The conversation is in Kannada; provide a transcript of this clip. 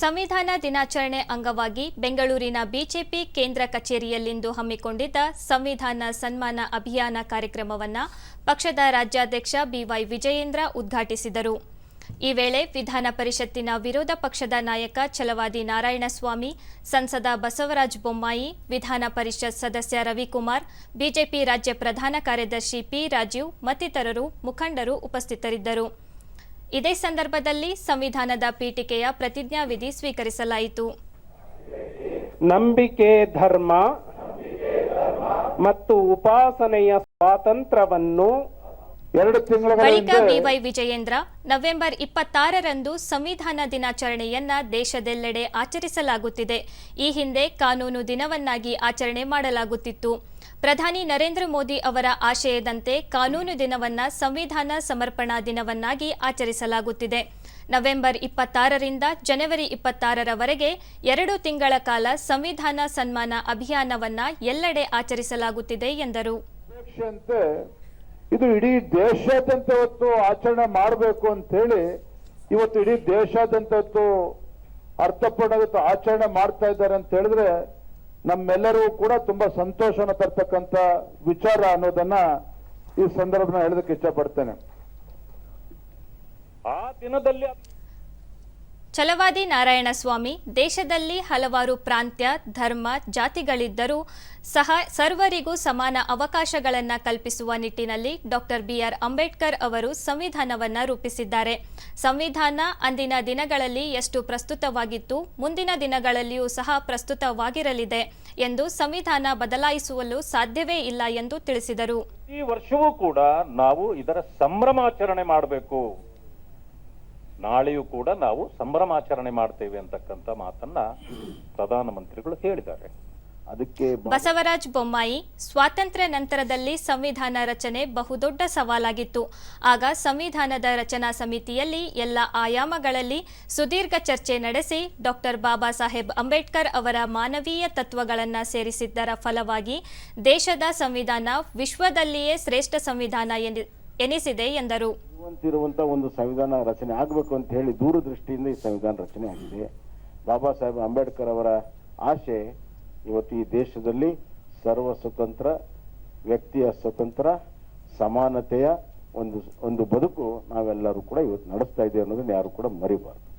ಸಂವಿಧಾನ ದಿನಾಚರಣೆ ಅಂಗವಾಗಿ ಬೆಂಗಳೂರಿನ ಬಿಜೆಪಿ ಕೇಂದ್ರ ಕಚೇರಿಯಲ್ಲಿಂದು ಹಮ್ಮಿಕೊಂಡಿದ್ದ ಸಂವಿಧಾನ ಸನ್ಮಾನ ಅಭಿಯಾನ ಕಾರ್ಯಕ್ರಮವನ್ನು ಪಕ್ಷದ ರಾಜ್ಯಾಧ್ಯಕ್ಷ ಬಿವೈ ವಿಜಯೇಂದ್ರ ಉದ್ಘಾಟಿಸಿದರು. ಈ ವೇಳೆ ವಿಧಾನ ಪರಿಷತ್ತಿನ ವಿರೋಧ ಪಕ್ಷದ ನಾಯಕ ಛಲವಾದಿ ನಾರಾಯಣಸ್ವಾಮಿ, ಸಂಸದ ಬಸವರಾಜ ಬೊಮ್ಮಾಯಿ, ವಿಧಾನ ಪರಿಷತ್ ಸದಸ್ಯ ರವಿಕುಮಾರ್, ಬಿಜೆಪಿ ರಾಜ್ಯ ಪ್ರಧಾನ ಕಾರ್ಯದರ್ಶಿ ಪಿ ರಾಜೀವ್ ಮತ್ತಿತರರು ಮುಖಂಡರು ಉಪಸ್ಥಿತರಿದ್ದರು. ಇದೇ ಸಂದರ್ಭದಲ್ಲಿ ಸಂವಿಧಾನದ ಪೀಠಿಕೆಯ ಪ್ರತಿಜ್ಞಾವಿಧಿ ಸ್ವೀಕರಿಸಲಾಯಿತು. ನಂಬಿಕೆ ಧರ್ಮ ಮತ್ತು ಉಪಾಸನೆಯ ಸ್ವಾತಂತ್ರ್ಯವನ್ನು ಎರಡು ತಿಂಗಳ ಬಳಿಕ ಬಿವೈ ವಿಜಯೇಂದ್ರ ನವೆಂಬರ್ ಇಪ್ಪತ್ತಾರರಂದು ಸಂವಿಧಾನ ದಿನಾಚರಣೆಯನ್ನ ದೇಶದೆಲ್ಲೆಡೆ ಆಚರಿಸಲಾಗುತ್ತಿದೆ. ಈ ಹಿಂದೆ ಕಾನೂನು ದಿನವನ್ನಾಗಿ ಆಚರಣೆ ಮಾಡಲಾಗುತ್ತಿತ್ತು. ಪ್ರಧಾನಿ ನರೇಂದ್ರ ಮೋದಿ ಅವರ ಆಶಯದಂತೆ ಕಾನೂನು ದಿನವನ್ನ ಸಂವಿಧಾನ ಸಮರ್ಪಣಾ ದಿನವನ್ನಾಗಿ ಆಚರಿಸಲಾಗುತ್ತಿದೆ. ನವೆಂಬರ್ ಇಪ್ಪತ್ತಾರರಿಂದ ಜನವರಿ ಇಪ್ಪತ್ತಾರರವರೆಗೆ ಎರಡು ತಿಂಗಳ ಕಾಲ ಸಂವಿಧಾನ ಸನ್ಮಾನ ಅಭಿಯಾನವನ್ನ ಎಲ್ಲೆಡೆ ಆಚರಿಸಲಾಗುತ್ತಿದೆ ಎಂದರು. ಇದು ಇಡೀ ದೇಶಾದ್ಯಂತ ಇವತ್ತು ಆಚರಣೆ ಮಾಡಬೇಕು ಅಂತ ಹೇಳಿ ಇವತ್ತು ಇಡೀ ದೇಶಾದ್ಯಂತ ಇವತ್ತು ಅರ್ಥಪೂರ್ಣ ಆಚರಣೆ ಮಾಡ್ತಾ ಇದ್ದಾರೆ ಅಂತ ಹೇಳಿದ್ರೆ ನಮ್ಮೆಲ್ಲರೂ ಕೂಡ ತುಂಬಾ ಸಂತೋಷನ ತರ್ತಕ್ಕಂತ ವಿಚಾರ ಅನ್ನೋದನ್ನ ಈ ಸಂದರ್ಭನ ಹೇಳೋದಕ್ಕೆ ಇಷ್ಟಪಡ್ತೇನೆ. ಆ ದಿನದಲ್ಲಿ ಛಲವಾದಿ ನಾರಾಯಣಸ್ವಾಮಿ, ದೇಶದಲ್ಲಿ ಹಲವಾರು ಪ್ರಾಂತ್ಯ, ಧರ್ಮ, ಜಾತಿಗಳಿದ್ದರೂ ಸಹ ಸರ್ವರಿಗೂ ಸಮಾನ ಅವಕಾಶಗಳನ್ನು ಕಲ್ಪಿಸುವ ನಿಟ್ಟಿನಲ್ಲಿ ಡಾಕ್ಟರ್ ಬಿಆರ್ ಅಂಬೇಡ್ಕರ್ ಅವರು ಸಂವಿಧಾನವನ್ನು ರೂಪಿಸಿದ್ದಾರೆ. ಸಂವಿಧಾನ ಅಂದಿನ ದಿನಗಳಲ್ಲಿ ಎಷ್ಟು ಪ್ರಸ್ತುತವಾಗಿತ್ತು, ಮುಂದಿನ ದಿನಗಳಲ್ಲಿಯೂ ಸಹ ಪ್ರಸ್ತುತವಾಗಿರಲಿದೆ ಎಂದು ಸಂವಿಧಾನ ಬದಲಾಯಿಸಲು ಸಾಧ್ಯವೇ ಇಲ್ಲ ಎಂದು ತಿಳಿಸಿದರು. ಈ ವರ್ಷವೂ ಕೂಡ ನಾವು ಇದರ ಸಂಭ್ರಮಾಚರಣೆ ಮಾಡಬೇಕು. ನಾಳೆಯೂ ಕೂಡ ನಾವು ಸಂಭ್ರಮಾಚರಣೆ ಮಾಡ್ತೇವೆ ಅಂತಕ್ಕಂಥ ಮಾತನ್ನ ಪ್ರಧಾನಮಂತ್ರಿಗಳು ಹೇಳಿದ್ದಾರೆ. ಅದಕ್ಕೆ ಬಸವರಾಜ್ ಬೊಮ್ಮಾಯಿ ಸ್ವಾತಂತ್ರ್ಯ ನಂತರದಲ್ಲಿ ಸಂವಿಧಾನ ರಚನೆ ಬಹುದೊಡ್ಡ ಸವಾಲಾಗಿತ್ತು. ಆಗ ಸಂವಿಧಾನದ ರಚನಾ ಸಮಿತಿಯಲ್ಲಿ ಎಲ್ಲ ಆಯಾಮಗಳಲ್ಲಿ ಸುದೀರ್ಘ ಚರ್ಚೆ ನಡೆಸಿ ಡಾಕ್ಟರ್ ಬಾಬಾ ಸಾಹೇಬ್ ಅಂಬೇಡ್ಕರ್ ಅವರ ಮಾನವೀಯ ತತ್ವಗಳನ್ನು ಸೇರಿಸಿದ್ದರ ಫಲವಾಗಿ ದೇಶದ ಸಂವಿಧಾನ ವಿಶ್ವದಲ್ಲಿಯೇ ಶ್ರೇಷ್ಠ ಸಂವಿಧಾನ ಎನಿಸಿದೆ ಎಂದರು. ಒಂದು ಸಂವಿಧಾನ ರಚನೆ ಆಗಬೇಕು ಅಂತ ಹೇಳಿ ದೂರದೃಷ್ಟಿಯಿಂದ ಈ ಸಂವಿಧಾನ ರಚನೆ ಆಗಿದೆ. ಬಾಬಾ ಸಾಹೇಬ್ ಅಂಬೇಡ್ಕರ್ ಅವರ ಆಶೆ ಇವತ್ತು ಈ ದೇಶದಲ್ಲಿ ಸರ್ವ ಸ್ವತಂತ್ರ ವ್ಯಕ್ತಿಯ ಸ್ವತಂತ್ರ, ಸಮಾನತೆಯ ಒಂದು ಒಂದು ಬದುಕು ನಾವೆಲ್ಲರೂ ಕೂಡ ಇವತ್ತು ನಡೆಸ್ತಾ ಇದ್ದೇವೆ ಅನ್ನೋದನ್ನ ಯಾರು ಕೂಡ ಮರಿಬಾರ್ದು.